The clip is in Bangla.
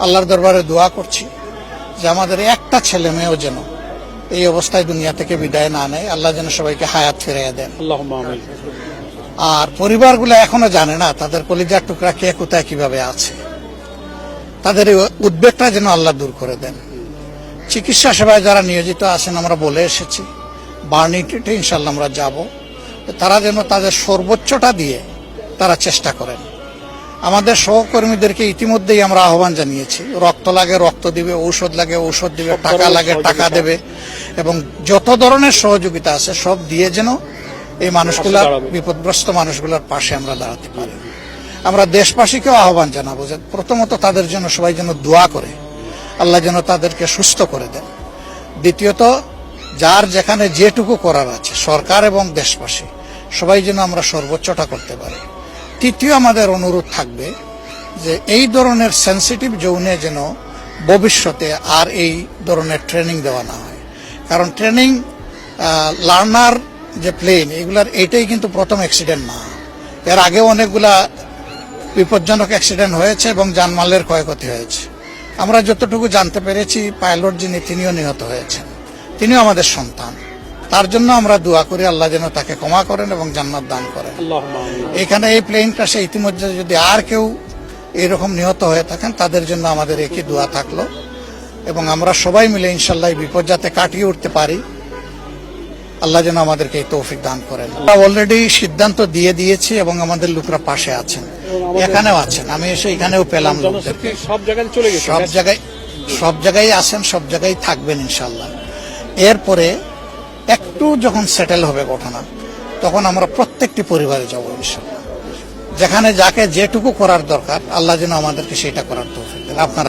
আল্লাহর দরবারে দোয়া করছি যে আমাদের একটা ছেলে মেয়েও যেন এই অবস্থায় দুনিয়া থেকে বিদায় না নেয়। আল্লাহ যেন সবাইকে হায়াত ফিরিয়ে দেন। আর পরিবারগুলো এখনও জানে না তাদের কলিজার টুকরা কে কোথায় কীভাবে আছে। তাদের এই উদ্বেগটা যেন আল্লাহ দূর করে দেন। চিকিৎসা সেবায় যারা নিয়োজিত আছেন আমরা বলে এসেছি বার্নিটিতে ইনশাল্লাহ আমরা যাব। তারা যেন তাদের সর্বোচ্চটা দিয়ে তারা চেষ্টা করেন। আমাদের সহকর্মীদেরকে ইতিমধ্যেই আমরা আহ্বান জানিয়েছি। রক্ত লাগে রক্ত দিবে ঔষধ লাগে ঔষধ দিবে টাকা লাগে টাকা দেবে এবং যত ধরনের সহযোগিতা আছে সব দিয়ে যেন এই মানুষগুলার বিপদগ্রস্ত মানুষগুলোর পাশে আমরা দাঁড়াতে পারি। আমরা দেশবাসীকেও আহ্বান জানাব যে প্রথমত তাদের জন্য সবাই যেন দোয়া করে। আল্লাহ যেন তাদেরকে সুস্থ করে দেন। দ্বিতীয়ত যার যেখানে যেটুকু করার আছে সরকার এবং দেশবাসী সবাই যেন আমরা সর্বোচ্চটা করতে পারি। তৃতীয় আমাদের অনুরোধ থাকবে যে এই ধরনের সেন্সিটিভ জোনে যেন ভবিষ্যতে আর এই ধরনের ট্রেনিং দেওয়া না হয়। কারণ ট্রেনিং লার্নার যে প্লেন এগুলার এইটাই কিন্তু প্রথম অ্যাক্সিডেন্ট না। এর আগে অনেকগুলা বিপজ্জনক অ্যাক্সিডেন্ট হয়েছে এবং জানমালের ক্ষয়ক্ষতি হয়েছে। আমরা যতটুকু জানতে পেরেছি পাইলট যিনি, তিনিও নিহত হয়েছেন। তিনিও আমাদের সন্তান। তার জন্য আমরা দোয়া করি আল্লাহ যেন তাকে ক্ষমা করেন এবং জান্নাত দান করেন। এখানে এই প্লেন ক্রাশে ইতিমধ্যে যদি আর কেউ এরকম নিহত হয়ে থাকেন তাদের জন্য আমাদের একই দোয়া থাকল। এবং আমরা সবাই মিলে ইনশাল্লাহ এই বিপদ যাতে কাটিয়ে উঠতে পারি আল্লাহ যেন আমাদেরকে এই তৌফিক দান করেন। আমরা অলরেডি সিদ্ধান্ত দিয়ে দিয়েছি এবং আমাদের লোকরা পাশে আছেন। এখানেও আছেন। আমি এসে এখানেও পেলাম সব জায়গায় চলে গেছে। সব জায়গায় সব জায়গায় আছেন সব জায়গায় থাকবেন ইনশাল্লাহ। এরপরে একটু যখন সেটেল হবে ঘটনা, তখন আমরা প্রত্যেকটি পরিবারে যাব ইনশাল্লাহ যেখানে যাকে যেটুকু করার দরকার, আল্লাহ যেন আমাদেরকে সেটা করার দেন। আপনারা